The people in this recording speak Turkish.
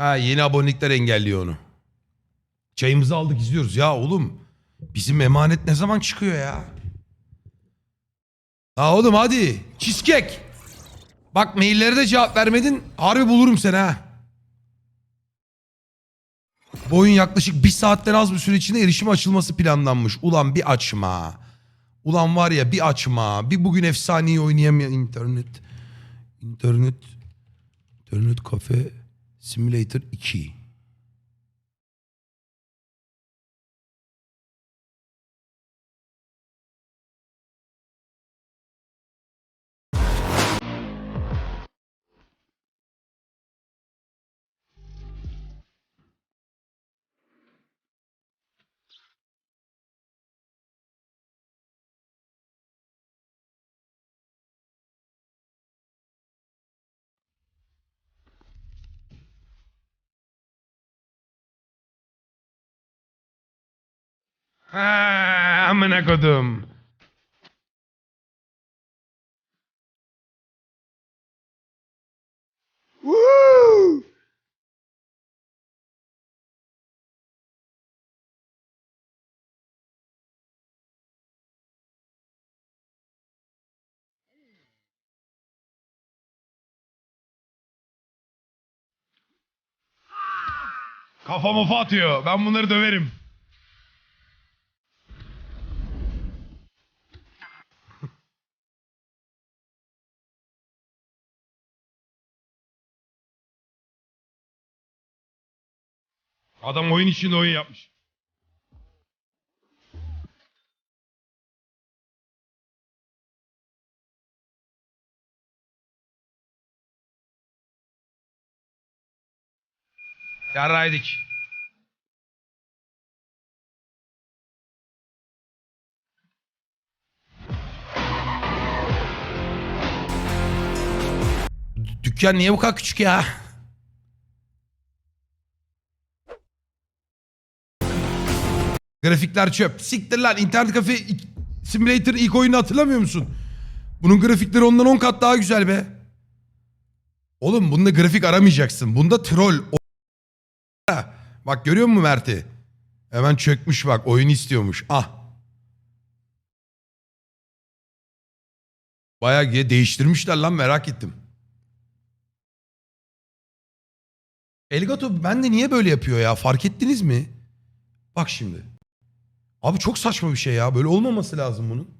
Ha yeni abonelikler engelliyor onu. Çayımızı aldık izliyoruz. Ya oğlum bizim emanet ne zaman çıkıyor ya? Ha oğlum hadi. Cheesecake. Bak maillere de cevap vermedin. Harbi bulurum seni ha. Bu oyun yaklaşık bir saatten az bir süre içinde erişime açılması planlanmış. Ulan bir açma. Ulan var ya bir açma. Bir bugün efsaneyi oynayamayan internet. İnternet. İnternet kafe simulator 2. Ha, amına kodum. Woo! Kafa mafa atıyor. Ben bunları döverim. Adam oyun içinde oyun yapmış. Yarraydık. Dü- Dükkan niye bu kadar küçük ya? Grafikler çöp. Siktir lan internet kafe simulator ilk oyunu hatırlamıyor musun? Bunun grafikleri ondan 10 kat daha güzel be. Oğlum bunda grafik aramayacaksın. Bunda troll. Bak görüyor musun Mert'i? Hemen çökmüş bak oyun istiyormuş. Ah. Bayağı değiştirmişler lan merak ettim. Elgato ben de niye böyle yapıyor ya fark ettiniz mi? Bak şimdi. Abi çok saçma bir şey ya böyle olmaması lazım bunun.